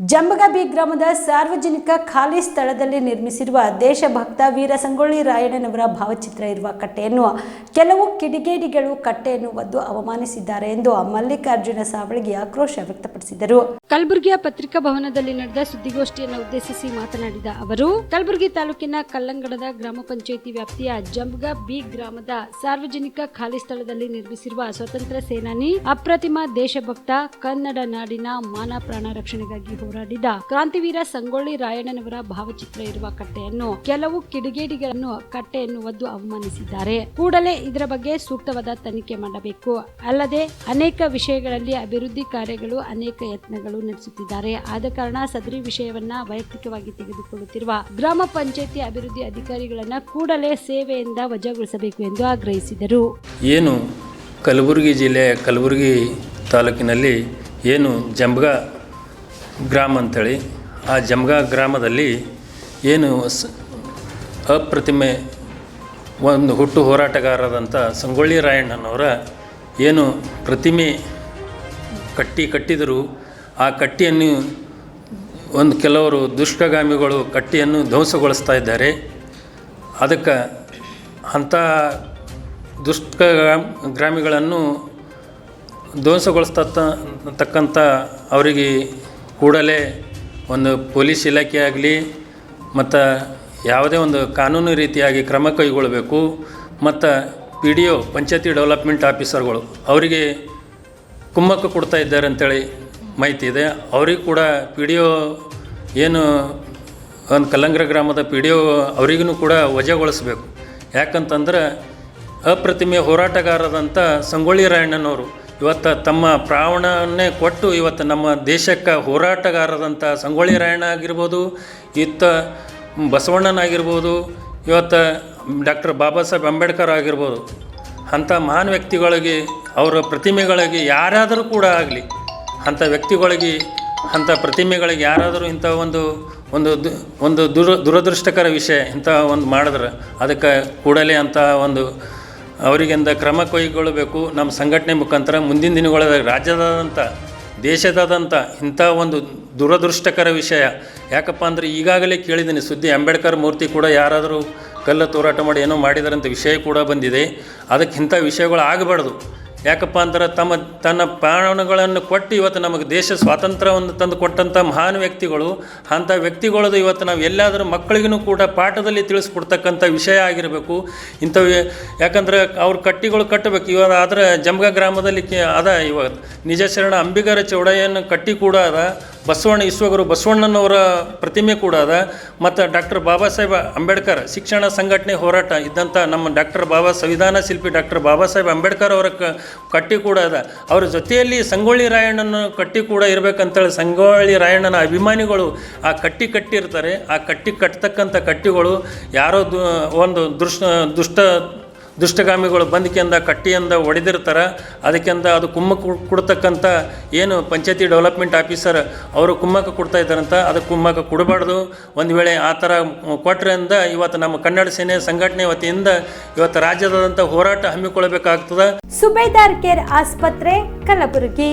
ಜಂಬಗಬಿ ಗ್ರಾಮದ ಸಾರ್ವಜನಿಕ ಖಾಲಿ ಸ್ಥಳದಲ್ಲಿ ನಿರ್ಮಿಸಿರುವ ದೇಶಭಕ್ತ ವೀರ ಸಂಗೊಳ್ಳಿ ರಾಯಣ್ಣನವರ ಭಾವಚಿತ್ರ ಇರುವ ಕಟ್ಟೆಯನ್ನು ಕೆಲವು ಕಿಡಿಗೇಡಿಗಳು ಕಟ್ಟೆಯನ್ನು ಒದ್ದು ಅವಮಾನಿಸಿದ್ದಾರೆ ಎಂದು ಮಲ್ಲಿಕಾರ್ಜುನ ಸಾವಳಿಗೆ ಆಕ್ರೋಶ ವ್ಯಕ್ತಪಡಿಸಿದರು. ಕಲಬುರಗಿಯ ಪತ್ರಿಕಾ ಭವನದಲ್ಲಿ ನಡೆದ ಸುದ್ದಿಗೋಷ್ಠಿಯನ್ನು ಉದ್ದೇಶಿಸಿ ಮಾತನಾಡಿದ ಅವರು, ಕಲಬುರಗಿ ತಾಲೂಕಿನ ಕಲ್ಲಂಗಡದ ಗ್ರಾಮ ಪಂಚಾಯಿತಿ ವ್ಯಾಪ್ತಿಯ ಜಂಬಗ ಬಿ ಗ್ರಾಮದ ಸಾರ್ವಜನಿಕ ಖಾಲಿ ಸ್ಥಳದಲ್ಲಿ ನಿರ್ಮಿಸಿರುವ ಸ್ವತಂತ್ರ ಸೇನಾನಿ ಅಪ್ರತಿಮ ದೇಶಭಕ್ತ ಕನ್ನಡ ನಾಡಿನ ಮಾನ ಪ್ರಾಣ ರಕ್ಷಣೆಗಾಗಿ ಹೋರಾಡಿದ ಕ್ರಾಂತಿವೀರ ಸಂಗೊಳ್ಳಿ ರಾಯಣ್ಣನವರ ಭಾವಚಿತ್ರ ಇರುವ ಕಟ್ಟೆಯನ್ನು ಕೆಲವು ಕಿಡಿಗೇಡಿಗಳನ್ನು ಕಟ್ಟೆಯನ್ನು ಒದ್ದು ಅವಮಾನಿಸಿದ್ದಾರೆ. ಕೂಡಲೇ ಇದರ ಬಗ್ಗೆ ಸೂಕ್ತವಾದ ತನಿಖೆ ಮಾಡಬೇಕು. ಅಲ್ಲದೆ ಅನೇಕ ವಿಷಯಗಳಲ್ಲಿ ಅಭಿವೃದ್ಧಿ ಕಾರ್ಯಗಳು ಅನೇಕ ಯತ್ನಗಳು ನಡೆಸುತ್ತಿದ್ದಾರೆ. ಆದ ಕಾರಣ ಸದರಿ ವಿಷಯವನ್ನ ವೈಯಕ್ತಿಕವಾಗಿ ತೆಗೆದುಕೊಳ್ಳುತ್ತಿರುವ ಗ್ರಾಮ ಪಂಚಾಯಿತಿ ಅಭಿವೃದ್ಧಿ ಅಧಿಕಾರಿಗಳನ್ನ ಕೂಡಲೇ ಸೇವೆಯಿಂದ ವಜಾಗೊಳಿಸಬೇಕು ಎಂದು ಆಗ್ರಹಿಸಿದರು. ಏನು ಕಲಬುರಗಿ ಜಿಲ್ಲೆ, ಕಲಬುರಗಿ ತಾಲೂಕಿನಲ್ಲಿ ಏನು ಜಂಬಗ ಗ್ರಾಮ ಅಂಥೇಳಿ ಆ ಜಮಗ ಗ್ರಾಮದಲ್ಲಿ ಏನು ಸ ಅಪ್ರತಿಮೆ ಒಂದು ಹುಟ್ಟು ಹೋರಾಟಗಾರರಾದಂಥ ಸಂಗೊಳ್ಳಿ ರಾಯಣ್ಣನವರ ಏನು ಪ್ರತಿಮೆ ಕಟ್ಟಿ ಕಟ್ಟಿದರು ಆ ಕಟ್ಟಿಯನ್ನು ಒಂದು ಕೆಲವರು ದುಷ್ಟಗಾಮಿಗಳು ಕಟ್ಟಿಯನ್ನು ಧ್ವಂಸಗೊಳಿಸ್ತಾ ಇದ್ದಾರೆ. ಅದಕ್ಕೆ ಅಂಥ ದುಷ್ಟ ಗ್ರಾಮಿಗಳನ್ನು ಧ್ವಂಸಗೊಳಿಸ್ತಕ್ಕಂಥ ಅವರಿಗೆ ಕೂಡಲೇ ಒಂದು ಪೊಲೀಸ್ ಇಲಾಖೆ ಆಗಲಿ, ಮತ್ತು ಯಾವುದೇ ಒಂದು ಕಾನೂನು ರೀತಿಯಾಗಿ ಕ್ರಮ ಕೈಗೊಳ್ಳಬೇಕು ಮತ್ತು P D O panchayat development ಆಫೀಸರ್ಗಳು ಅವರಿಗೆ ಕುಮ್ಮಕ್ಕು ಕೊಡ್ತಾ ಇದ್ದಾರೆ ಅಂತೇಳಿ ಮಾಹಿತಿ ಇದೆ. ಅವ್ರಿಗೆ ಕೂಡ ಪಿ ಡಿ ಒ ಏನು, ಒಂದು ಕಲ್ಲಂಗ್ರ ಗ್ರಾಮದ ಪಿ ಡಿ ಒ ಅವರಿಗೂ ಕೂಡ ವಜಾಗೊಳಿಸ್ಬೇಕು. ಯಾಕಂತಂದ್ರೆ ಅಪ್ರತಿಮೆ ಹೋರಾಟಗಾರರಂಥ ಸಂಗೊಳ್ಳಿ ರಾಯಣ್ಣನವರು ಇವತ್ತು ತಮ್ಮ ಪ್ರಾಣವನ್ನೇ ಕೊಟ್ಟು ಇವತ್ತು ನಮ್ಮ ದೇಶಕ್ಕೆ ಹೋರಾಟಗಾರರಂಥ ಸಂಗೊಳ್ಳಿ ರಾಯಣ್ಣ ಆಗಿರ್ಬೋದು, ಇತ್ತ ಬಸವಣ್ಣನಾಗಿರ್ಬೋದು, ಇವತ್ತು ಡಾಕ್ಟರ್ ಬಾಬಾ ಸಾಹೇಬ್ ಅಂಬೇಡ್ಕರ್ ಆಗಿರ್ಬೋದು, ಅಂಥ ಮಹಾನ್ ವ್ಯಕ್ತಿಗಳಿಗೆ, ಅವರ ಪ್ರತಿಮೆಗಳಿಗೆ ಯಾರಾದರೂ ಕೂಡ ಆಗಲಿ, ಅಂಥ ವ್ಯಕ್ತಿಗಳಿಗೆ, ಅಂಥ ಪ್ರತಿಮೆಗಳಿಗೆ ಯಾರಾದರೂ ಇಂಥ ಒಂದು ಒಂದು ಒಂದು ದುರ, ದುರದೃಷ್ಟಕರ ವಿಷಯ ಇಂಥ ಒಂದು ಮಾಡಿದ್ರೆ ಅದಕ್ಕೆ ಕೂಡಲೇ ಅಂತಹ ಒಂದು ಅವರಿಗಿಂದ ಕ್ರಮ ಕೈಗೊಳ್ಳಬೇಕು, ನಮ್ಮ ಸಂಘಟನೆ ಮುಖಾಂತರ ಮುಂದಿನ ದಿನಗಳಲ್ಲಿ ರಾಜ್ಯದಾದಂಥ, ದೇಶದಾದಂಥ ಇಂಥ ಒಂದು ದುರದೃಷ್ಟಕರ ವಿಷಯ. ಯಾಕಪ್ಪ ಅಂದರೆ ಈಗಾಗಲೇ ಕೇಳಿದ್ದೀನಿ, ಸುದ್ದಿ ಅಂಬೇಡ್ಕರ್ ಮೂರ್ತಿ ಕೂಡ ಯಾರಾದರೂ ಕಲ್ಲು ತೋರಾಟ ಮಾಡಿ ಏನೋ ಮಾಡಿದಾರಂಥ ವಿಷಯ ಕೂಡ ಬಂದಿದೆ. ಅದಕ್ಕೆ ವಿಷಯಗಳು ಆಗಬಾರ್ದು. ಯಾಕಪ್ಪ ಅಂದ್ರೆ ತಮ್ಮ, ತನ್ನ ಪ್ರಾಣಗಳನ್ನು ಕೊಟ್ಟು ಇವತ್ತು ನಮಗೆ ದೇಶ ಸ್ವಾತಂತ್ರ್ಯವನ್ನು ತಂದು ಕೊಟ್ಟಂಥ ಮಹಾನ್ ವ್ಯಕ್ತಿಗಳು, ಅಂಥ ವ್ಯಕ್ತಿಗಳದು ಇವತ್ತು ನಾವು ಎಲ್ಲಾದರೂ ಮಕ್ಕಳಿಗೂ ಕೂಡ ಪಾಠದಲ್ಲಿ ತಿಳಿಸ್ಕೊಡ್ತಕ್ಕಂಥ ವಿಷಯ ಆಗಿರಬೇಕು. ಇಂಥವು ಯಾಕಂದ್ರೆ ಅವ್ರ ಕಟ್ಟಿಗಳು ಕಟ್ಟಬೇಕು. ಇವಾಗ ಆದರೆ ಜಮ್ಗ ಗ್ರಾಮದಲ್ಲಿ ಅದ ಇವಾಗ ನಿಜ ಶರಣ ಅಂಬಿಗರ ಚೌಡಯ್ಯನ ಕಟ್ಟಿ ಕೂಡ ಅದ. ಬಸವಣ್ಣ ವಿಶ್ವಗುರು ಬಸವಣ್ಣನವರ ಪ್ರತಿಮೆ ಕೂಡ ಅದ. ಮತ್ತು ಡಾಕ್ಟರ್ ಬಾಬಾ ಸಾಹೇಬ್ ಅಂಬೇಡ್ಕರ್ ಶಿಕ್ಷಣ ಸಂಘಟನೆ ಹೋರಾಟ ಇದ್ದಂಥ ನಮ್ಮ ಡಾಕ್ಟರ್ ಬಾಬಾ ಸಂವಿಧಾನ ಶಿಲ್ಪಿ ಡಾಕ್ಟರ್ ಬಾಬಾ ಸಾಹೇಬ್ ಅಂಬೇಡ್ಕರ್ ಅವರ ಕಟ್ಟಿ ಕೂಡ ಅದ. ಅವ್ರ ಜೊತೆಯಲ್ಲಿ ಸಂಗೊಳ್ಳಿ ರಾಯಣ್ಣನ ಕಟ್ಟಿ ಕೂಡ ಇರಬೇಕಂತೇಳಿ ಸಂಗೊಳ್ಳಿ ರಾಯಣ್ಣನ ಅಭಿಮಾನಿಗಳು ಆ ಕಟ್ಟಿ ಕಟ್ಟಿರ್ತಾರೆ. ಆ ಕಟ್ಟಿ ಕಟ್ತಕ್ಕಂಥ ಕಟ್ಟಿಗಳು ಯಾರೋ ಒಂದು ದೃಷ್ಟ ದುಷ್ಟ ದುಷ್ಟಗಾಮಿಗಳು ಬಂದ್ಕೆಂದ ಕಟ್ಟಿಯಿಂದ ಒಡೆದಿರ್ತಾರೆ, ಅದಕ್ಕೆಂದ ಅದು ಕುಮ್ಮಕ್ಕೆ ಕೊಡ್ತಕ್ಕಂಥ ಏನು ಪಂಚಾಯತಿ ಡೆವಲಪ್ಮೆಂಟ್ ಆಫೀಸರ್ ಅವರು ಕುಮ್ಮಕ್ಕ ಕೊಡ್ತಾ ಇದ್ದಾರಂತ, ಅದು ಕುಮ್ಮಕ್ಕೆ ಕೊಡಬಾರ್ದು. ಒಂದು ವೇಳೆ ಆ ಥರ ಕೊಟ್ರಿಂದ ಇವತ್ತು ನಮ್ಮ ಕನ್ನಡ ಸೇನೆ ಸಂಘಟನೆ ವತಿಯಿಂದ ಇವತ್ತು ರಾಜ್ಯದಾದಂಥ ಹೋರಾಟ ಹಮ್ಮಿಕೊಳ್ಬೇಕಾಗ್ತದೆ ಸುಬೇದಾರ್ ಕೇರ್ ಆಸ್ಪತ್ರೆ, ಕಲಬುರಗಿ.